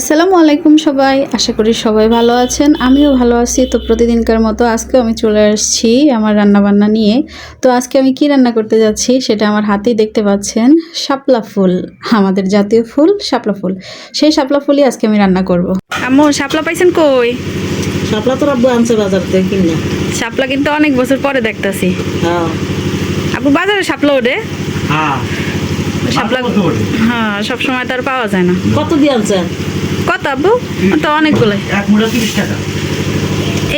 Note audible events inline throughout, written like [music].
আসসালামু আলাইকুম সবাই। আশা করি সবাই ভালো আছেন। আমিও ভালো আছি। তো প্রতিদিনকার মতো আজকে আমি চলে আসছি আমার রান্না বান্না নিয়ে। তো আজকে আমি কি রান্না করতে যাচ্ছি সেটা আমার হাতেই দেখতে পাচ্ছেন। শাপলা ফুল আমাদের জাতীয় ফুল শাপলা ফুল। সেই শাপলা ফুলই আজকে আমি রান্না করব। আম্মু শাপলা পাইছেন কই? শাপলা তো আব্বু আনছে বাজার থেকে কিনে শাপলা কিন্তু অনেক বছর পরে দেখতাছি। হ্যাঁ। আপু বাজারে শাপলা ওঠে? হ্যাঁ। শাপলা হ্যাঁ সবসময় তো আর পাওয়া যায় না। কত দিয়ে আনছেন? কত আব্বু? তো এক তিরিশ টাকা।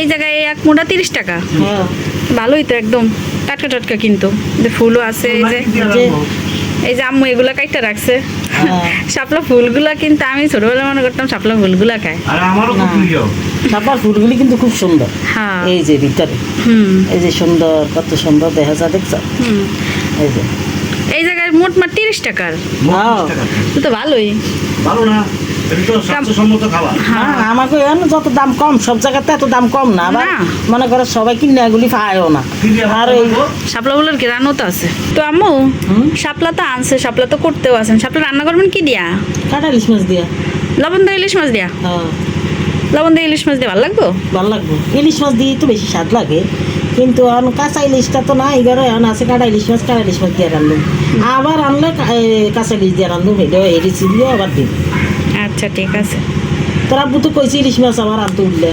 এই জায়গায় এক মুঠা তিরিশ টাকা। হ্যাঁ। ভালোই তো একদম। টাটকা টাটকা কিন্তু। যে ফুলও আছে এই যে এই যে আম্মু এগুলা কাইটা রাখছে। হ্যাঁ। শাপলা ফুলগুলা কিন্তু আমি ছোটবেলা মনে করতাম শাপলা ফুলগুলা খায়। আর আমারও খুব প্রিয়। শাপলার ফুলগুলি কিন্তু খুব সুন্দর। হ্যাঁ। এই যে ভিতরে। হুম। এই যে সুন্দর কত সুন্দর দেখা যায় দেখছ? হুম। এই যে। এই জায়গায় মোট মাঠ তিরিশ টাকার। হ্যাঁ। তো তো ভালোই। ভালো না? হ্যাঁ। হ্যাঁ আমাকে যত দাম কম সব জায়গাতে এত দাম কম না। আবার মনে করো সবাই কিনে এগুলি পায়ও না। আর এই শাপলা ফুলের গ্রানও তো আছে? তো আম্মু? শাপলা তো আনছে শাপলা তো করতেও আছেন শাপলা রান্না করবেন কি দিয়া? কাটা ইলিশ মাছ দিয়া। লবণ দিয়ে ইলিশ মাছ দিয়া? হ্যাঁ। লবণ দিয়ে ইলিশ মাছ দিয়ে ভালো লাগবো? ভালো লাগবে। ইলিশ মাছ দিয়ে তো বেশি স্বাদ লাগে। কিন্তু এখন কাঁচা ইলিশটা তো না এগারো এখন আছে কাটা ইলিশ মাছ কাটা ইলিশ মাছ দিয়ে রান্ধুম। আবার আনলে কাঁচা ইলিশ দিয়ে রান্ধুম এটা এরিচ দিয়ে আবার দিন আচ্ছা ঠিক আছে। তোরা বুতো কইছি ইলিশ মাছ আমার আনতে উঠলে।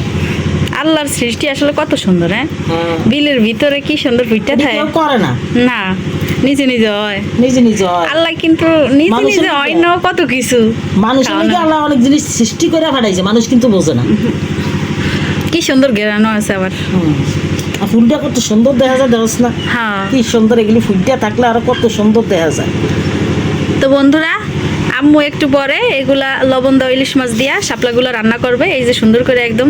আল্লাহর সৃষ্টি আসলে কত সুন্দর হ্যাঁ? হ্যাঁ। বিলের ভিতরে কি সুন্দর এটা থাকে? করে না। না। নিজে নিজে হয়। নিজে নিজে হয়। আল্লাহ কিন্তু নিজে নিজে। হয় না কত কিছু। মানুষের খাওয়া লিগে না। আল্লাহ অনেক জিনিস সৃষ্টি করে পাঠাইছে মানুষ কিন্তু বোঝে না। [laughs] কি সুন্দর গেরানো আছে আবার। ফুলটা কত সুন্দর দেখা যায় দেখছ না। হ্যাঁ। কি সুন্দর এগুলি ফুলটা থাকলে আরও কত সুন্দর দেখা যায়। তো বন্ধুরা আম্মু একটু পরে এগুলা লবণ দেওয়া ইলিশ মাছ দিয়া শাপলাগুলো রান্না করবে এই যে সুন্দর করে একদম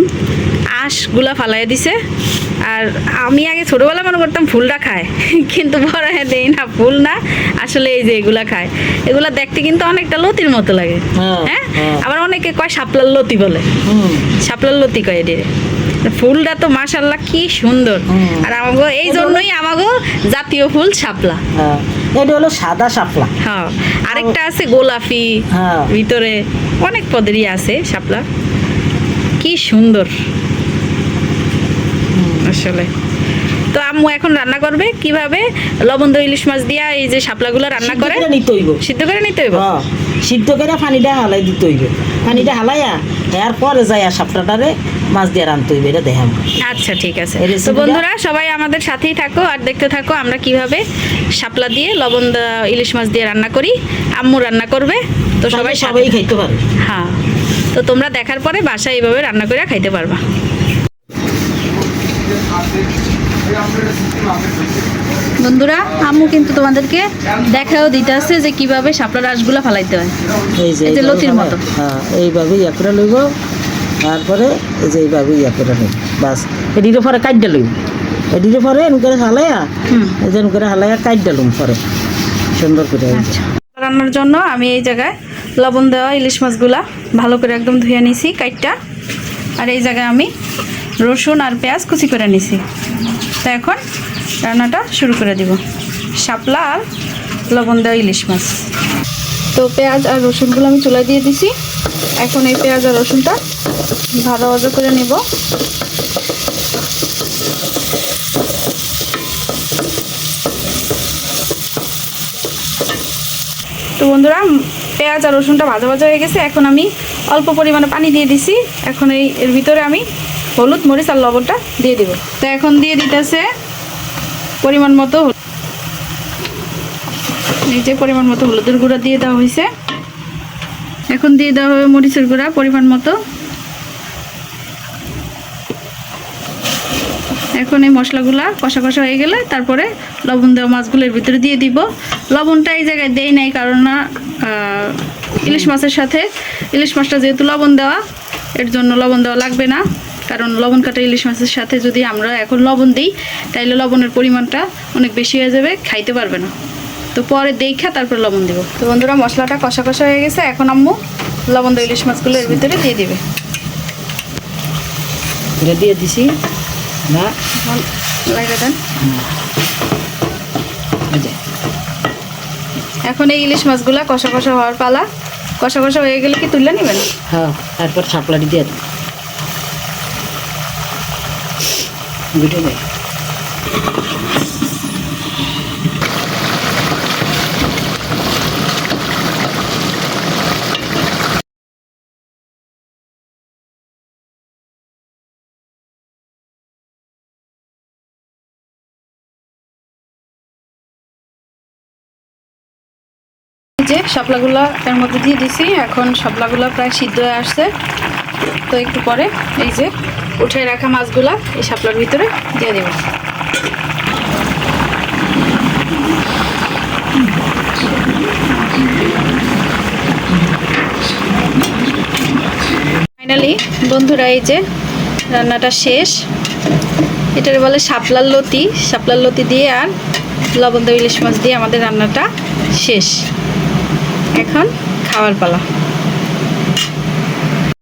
আঁশগুলা ফালাই দিছে। আর আমি আগে ছোটোবেলা মনে করতাম ফুলটা খায় [laughs] কিন্তু বড় হ্যাঁ দেই না ফুল না আসলে এই যে এগুলা খায়। এগুলা দেখতে কিন্তু অনেকটা লতির মতো লাগে। হ্যাঁ, হ্যাঁ? হ্যাঁ। আবার অনেকে কয় শাপলার লতি বলে। শাপলার লতি কয় এদের। ফুলটা তো মাশাল্লাহ কি সুন্দর। আর আমাগো এই জন্যই আমাগো জাতীয় ফুল শাপলা। হ্যাঁ এটা হলো সাদা শাপলা। হ্যাঁ আরেকটা আছে গোলাপি। ভিতরে অনেক পদেরই আছে শাপলা। কি সুন্দর। আসলে। তো আম্মু এখন রান্না করবে কীভাবে? লবণ দই ইলিশ মাছ দিয়া এই যে শাপলাগুলো রান্না করে। করে নিতে হইব। সিদ্ধ করে নিতে হইব? হ্যাঁ সিদ্ধ করে পানিটা হালাই দিতে হইবে। পানিটা হালাইয়া এরপরে যাই সাপটাটারে মাছ দিয়ে রানতে হইবে এটা দেখাম। আচ্ছা ঠিক আছে। তো বন্ধুরা সবাই আমাদের সাথেই থাকো আর দেখতে থাকো আমরা কীভাবে শাপলা দিয়ে লবণ দা- ইলিশ মাছ দিয়ে রান্না করি। আম্মু রান্না করবে তো সবাই সবাই খাইতে পারবে হ্যাঁ তো তোমরা দেখার পরে বাসায় এইভাবে রান্না করে খাইতে পারবা। বন্ধুরা আম্মু কিন্তু তোমাদেরকে দেখাও দিতেছে যে কীভাবে শাপলা রাসগুলা ফালাইতে হয়। এই যে লতির মতো। হ্যাঁ এইভাবে ইয়া করে লইব। তারপরে এই যে এইভাবে ইয়া করে লইব। বাস এটির পরে কাটতে লইব। এটির পরে এন করে হালাইয়া হুম। এই যে এন করে হালাইয়া কাটতে লইম পরে। সুন্দর করে আচ্ছা। রান্নার জন্য আমি এই জায়গায় লবণ দেওয়া ইলিশ মাছগুলা ভালো করে একদম ধুয়ে নিছি কাইটটা। আর এই জায়গায় আমি রসুন আর পেঁয়াজ কুচি করে নিছি। তো এখন রান্নাটা শুরু করে দিব। শাপলা আর লবণ দেওয়া ইলিশ মাছ। তো পেঁয়াজ আর রসুনগুলো আমি চুলা দিয়ে দিছি। এখন এই পেঁয়াজ আর রসুনটা ভালো ভাজা করে নিব। তো বন্ধুরা, পেঁয়াজ আর রসুনটা ভাজা ভাজা হয়ে গেছে। এখন আমি অল্প পরিমাণে পানি দিয়ে দিছি। এখন এই এর ভিতরে আমি হলুদ, মরিচ আর লবণটা দিয়ে দিব। তো এখন দিয়ে দিতেছে পরিমাণ মতো যে পরিমাণ মতো হলুদের গুঁড়া দিয়ে দেওয়া হয়েছে। এখন দিয়ে দেওয়া হবে মরিচের গুঁড়া পরিমাণ মতো। এখন এই মশলাগুলা কষা কষা হয়ে গেলে তারপরে লবণ দেওয়া মাছগুলোর ভিতরে দিয়ে দিব। লবণটা এই জায়গায় দেই নাই কারণ না ইলিশ মাছের সাথে ইলিশ মাছটা যেহেতু লবণ দেওয়া, এর জন্য লবণ দেওয়া লাগবে না। কারণ লবণ কাটা ইলিশ মাছের সাথে যদি আমরা এখন লবণ দিই তাইলে লবণের পরিমাণটা অনেক বেশি হয়ে যাবে খাইতে পারবে না। তো পরে দেখা তারপর লবণ দিব। তো বন্ধুরা মশলাটা কষা কষা হয়ে গেছে। এখন আম্মু লবণ দেওয়া ইলিশ মাছগুলো এর ভিতরে দিয়ে দিবে। দিয়ে দিছি। না। এখন লাগিয়ে দেন এই এখন এই ইলিশ মাছগুলা কষা কষা হওয়ার পালা। কষা কষা হয়ে গেলে কি তুলে নেবেন? হ্যাঁ তারপর শাপলাটি দিয়ে দেবো। দেয় এই যে শাপলাগুলো এর মধ্যে দিয়ে দিছি এখন শাপলাগুলো প্রায় সিদ্ধ হয়ে আসছে। তো একটু পরে এই যে উঠে রাখা মাছগুলা এই শাপলার ভিতরে দিয়ে দেব। ফাইনালি বন্ধুরা, এই যে রান্নাটা শেষ। এটারে বলে শাপলার লতি। শাপলার লতি দিয়ে আর লবণ ইলিশ মাছ দিয়ে আমাদের রান্নাটা শেষ। এখন খাওয়ার পালা।